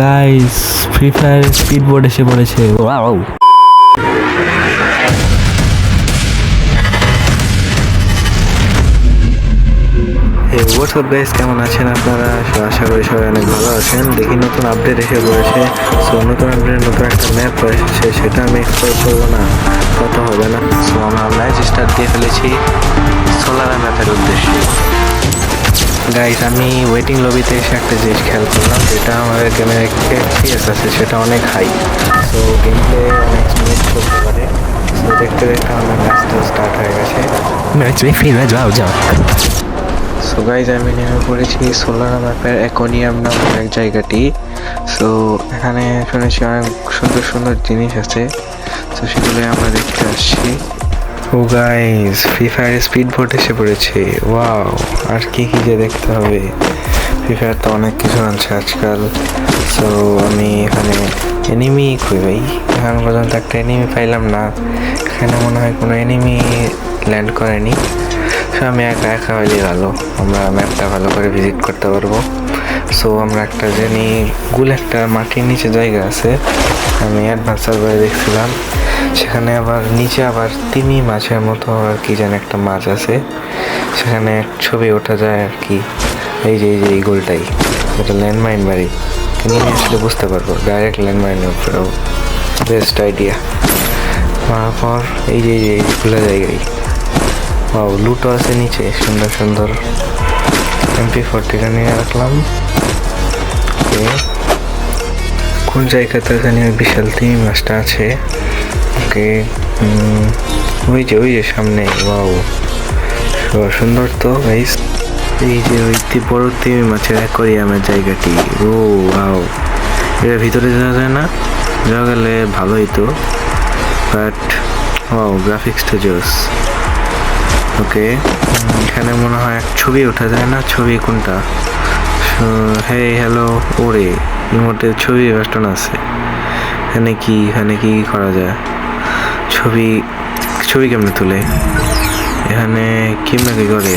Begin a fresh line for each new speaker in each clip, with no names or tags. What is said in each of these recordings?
Guys free fire speed board এসে পড়েছে। Wow
WhatsApp guys কেমন আছেন আপনারা? আশা করি সবাই অনেক ভালো আছেন। দেখি নতুন আপডেট এসে পড়েছে। সো, নতুন আপডেট নতুন একটা ম্যাপ এসেছে। সেটা আমি এক্সপ্লোর করব না। কত হবে না? সো, আমরা ম্যাচ স্টার্ট দিয়ে ফেলেছি। সোলার ম্যাপের উদ্দেশ্যে। গাইস আমি ওয়েটিং লবিতে এসে একটা জিনিস খেয়াল করলাম যেটা আমাদের গেমের এফপিএস আছে সেটা অনেক হাই সো গেম প্লে অনেক স্মুথ করতে পারে। সো দেখতে দেখতে আমার ম্যাচটা স্টার্ট হয়ে গেছে।
ম্যাচ ফ্রি হয়ে যাও যাও।
সো গাইজ আমি নেমে পড়েছি সোলার ম্যাপের অ্যাকোনিয়াম নামের এক জায়গাটি। সো এখানে শুনেছি অনেক সুন্দর সুন্দর জিনিস আছে। তো সেগুলো আমরা দেখতে আসছি। ও guys free fire speed boat এসে পড়েছে। ওয়াও আর কি কি যে দেখতে হবে? ফ্রি ফায়ার তো অনেক কিছু আনছে আজকাল। সো আমি এখানে এনিমি কই ভাই এখন পর্যন্ত একটা এনিমি পাইলাম না। এখানে মনে হয় কোনো এনিমি ল্যান্ড করেনি। সো আমি একা একা হইলে ভালো। আমরা ম্যাপটা ভালো করে ভিজিট করতে পারব। সো আমরা একটা জানি, গুল একটা মাটির নিচে জায়গা আছে। আমি অ্যাডভান্স সার্ভারে দেখছিলাম। সেখানে আবার নিচে আবার তিমি মাছের মতো আর কি যেন একটা মাছ আছে। সেখানে এক ছবি ওঠা যায় আর কি। এই যে এই যে, এই গোলটাই। এটা ল্যান্ডমাইন বাড়ি। আমি আসলে বুঝতে পারব। ডাইরেক্ট ল্যান্ডমাইনের উপরেও। বেস্ট আইডিয়া তারপর এই যে, এই খোলা জায়গায়। ওয়াও লুটো আছে নিচে। সুন্দর সুন্দর। এমপি ফোরটিটা নিয়ে রাখলাম. কোন জায়গাতে জানি বিশাল তিমি মাছটা আছে। ওকে ওই যে ওই যে সামনে, ওয়াও। সুন্দর তো গাইস এই যে, ওই বড় তিমি মাছের অ্যাকোরিয়ামের জায়গাটি। Oh, wow. এর ভিতরে যাওয়া যায় না? যাওয়া গেলে ভালোই তো। বাট, ওয়াও গ্রাফিক্সটা জোস। ওকে এখানে মনে হয় ছবি ওঠা যায় না? ছবি কোনটা? হে হ্যালো ওরে ইমোটে ছবি বাটন আছে। এখানে কি এখানে কি করা যায়? ছবি ছবি কেমনে তুলে? এখানে কি করে?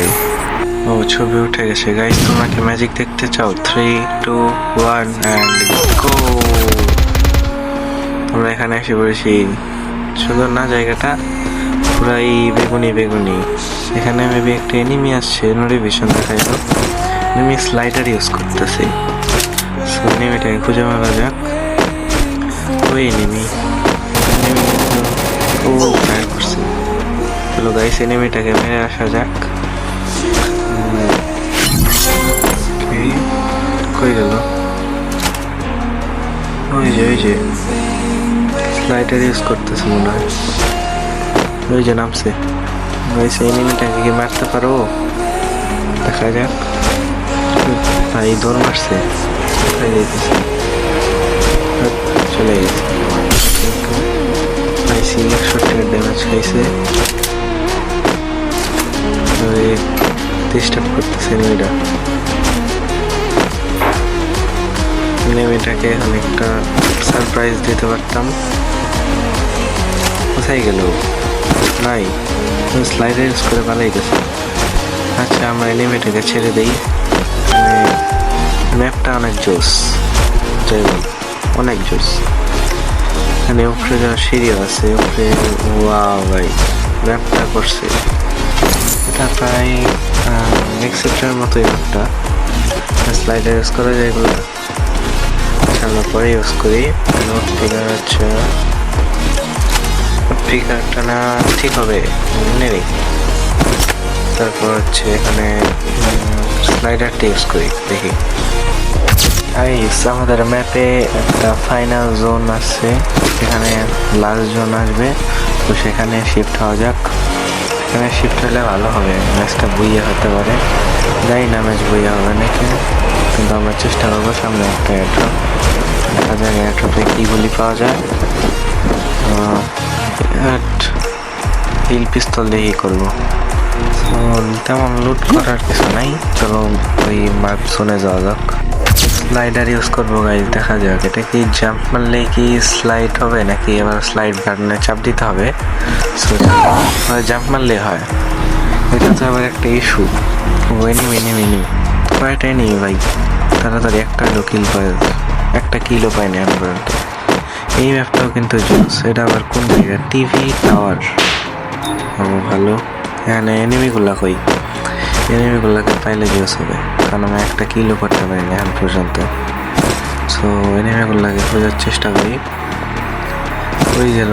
ও, ছবি উঠে গেছে। গাইস তোমরা কি ম্যাজিক দেখতে চাও? Three two one and go আমরা এখানে এসে পড়েছি। সুন্দর না জায়গাটা? পুরাই বেগুনি বেগুনি। এখানে মেবি একটা এনিমি আসছে নোটিফিকেশন দেখাইলো। এনিমি স্লাইডার ইউজ করতেছে। এনিমিটাকে খুঁজে মারা যাক। ওই এনিমি ফায়ার করছে চলো গাইস এনিমিটাকে মেরে আসা যাক। কই গেল? ওই যে ওই যে। স্লাইডার ইউজ করতেছে মনে হয়। ওই যে নামছে। ওই সেই এনিমিটাকে কি মারতে পারো? দেখা যাক। ভাই দৌড় মারছে। চলে গেছে। টাকার ডিস্টার্ব করতেছে এনিমিটা এনিমিটাকে অনেকটা সারপ্রাইজ দিতে পারতাম। কোথায় গেল? নাই স্লাইডার ইউজ করে পালাই গেছে। আচ্ছা আমরা এলিমেটাকে ছেড়ে দিই। ম্যাপটা অনেক জোস। যাই অনেক জোস। এখানে উপরে যাওয়ার সিঁড়িও আছে উপরে ওয়াও ভাই, ম্যাপটা করছে। এটা প্রায় এক্সেপ্টের মতোই ম্যাপটা। স্লাইডার ইউজ করা যায় এগুলো আচ্ছা আমরা পরে ইউজ করি। নোট ফিগার হচ্ছে ফিগারটা না ঠিক হবে নেই। তারপর হচ্ছে এখানে স্লাইডারটা ইউজ করি, দেখি। আইস আমাদের ম্যাপে একটা ফাইনাল জোন আছে। সেখানে লাস্ট জোন আসবে। তো সেখানে শিফট হওয়া যাক। এখানে শিফট হলে ভালো হবে। ম্যাচটা বইয়ে হতে পারে। যাই না ম্যাচ বইয়ে হবে নাকি। কিন্তু আমরা চেষ্টা করব সামনে একটা এয়ারড্রপ দেখা যাক এয়ারড্রপে কীগুলি পাওয়া যায়। হিল পিস্তল দিয়ে করব। তেমন লুট করার কিছু নাই। চলো ওই মাপ শুনে যাওয়া যাক। স্লাইডার ইউজ করব গাইজ দেখা যাক, এটা কি জাম্প মারলে কি স্লাইড হবে, নাকি এবার স্লাইড বাটনে চাপ দিতে হবে? জাম্প মারলে হয়। এটা তো আবার একটা ইস্যু এনিমি এনিমি এনিমি কয়টাই নেই, ভাই? তাড়াতাড়ি একটা কিল করে একটা কিলো পাইনি এখন পর্যন্ত। এই ম্যাপটাও কিন্তু জোস। এটা আবার কোন জায়গা? টিভি টাওয়ার ও, ভালো। এখানে এনিমিগুলা কই? এনিমিগুলাকে পাইলে জোস হবে। কারণ আমি একটা কিলো করতে পারিনি এখন পর্যন্ত। সো এনিমিগুলাকে খোঁজার চেষ্টা করি। ওই গেল।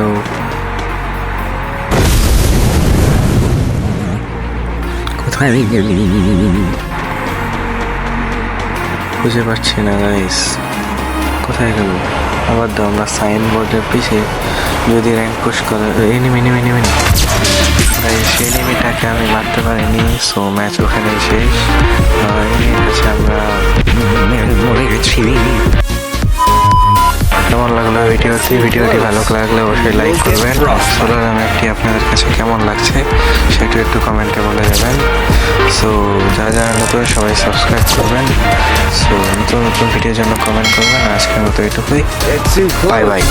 কোথায় খুঁজে পাচ্ছি না গাইস কোথায় গেল? আবার তো আমরা সাইন বোর্ডের পিছে যদি র্যাঙ্ক পুশ করে এনিমি এনিমি এনিমি। আমি মারতে পারিনি সো ম্যাচ ওখানে শেষ। কাছে আমরা মরে গেছি। কেমন লাগল ভিডিওটি? ভিডিওটি ভালো লাগলে অবশ্যই লাইক করবেন। সোলার ম্যাপটি আপনাদের কাছে কেমন লাগছে সেটা একটু কমেন্টে বলে যাবেন সো যারা যারা নতুন সবাই সাবস্ক্রাইব করবেন। সো নতুন নতুন ভিডিওর জন্য কমেন্ট করবেন। আজকের মতো এটুকুই। Bye bye